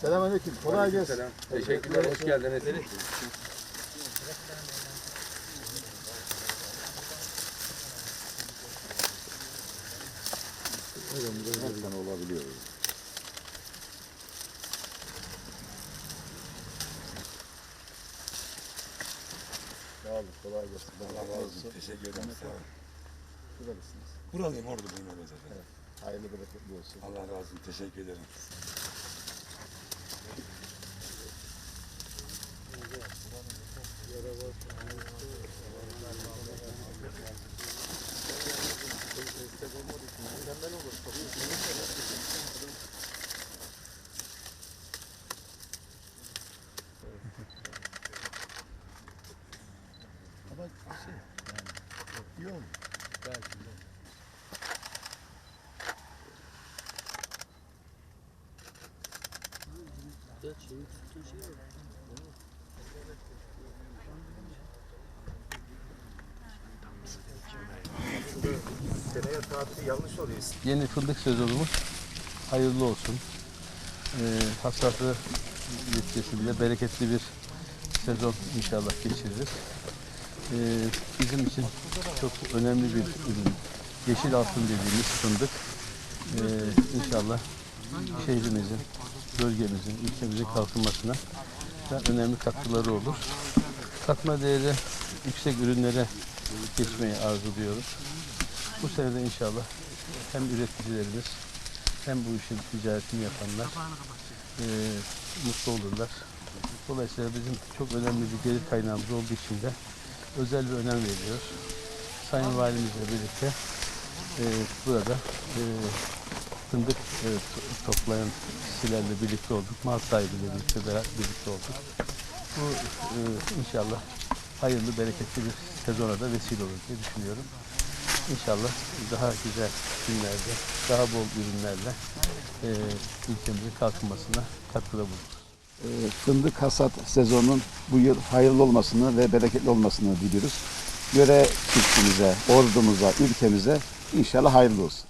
Selamünaleyküm. Kolay gelsin. Teşekkürler, hoş geldiniz. Her sene olabiliyor. Sağ olun. Kolay gelsin. Allah razı olsun. Teşekkür ederim. Sağ olun. Buralısınız. Buralıyım orada benim orada zaten. Hayırlı bereketli olsun. Allah razı olsun. Teşekkür ederim. İyi oldu. Belki de. Yanlış oluyor. Yeni fındık sezonumuz hayırlı olsun. Ee, hasatı neticesinde bereketli bir sezon inşallah geçiririz. Ee, bizim için çok önemli bir ürün. Yeşil altın dediğimiz fındık. Ee, inşallah şehrimizin, bölgemizin, ülkemizin kalkınmasına da önemli katkıları olur. Katma değeri yüksek ürünlere geçmeyi arzuluyoruz. Bu sene de inşallah hem üreticilerimiz hem bu işin ticaretini yapanlar eee, mutlu olurlar. Dolayısıyla bizim çok önemli bir gelir kaynağımız olduğu için de özel bir önem veriyoruz. Sayın Valimizle birlikte eee, burada eee, fındık to- toplayan kişilerle birlikte olduk. Mal sahibiyle birlikte, birlikte olduk. Bu eee, inşallah hayırlı, bereketli bir sezona da vesile olur diye düşünüyorum. İnşallah daha güzel günlerde, daha bol ürünlerle eee ülkemizin kalkınmasına katkıda bulunur. Ee, fındık hasat sezonunun bu yıl hayırlı olmasını ve bereketli olmasını diliyoruz. Yöre çiftçimize, ordumuza, ülkemize inşallah hayırlı olsun.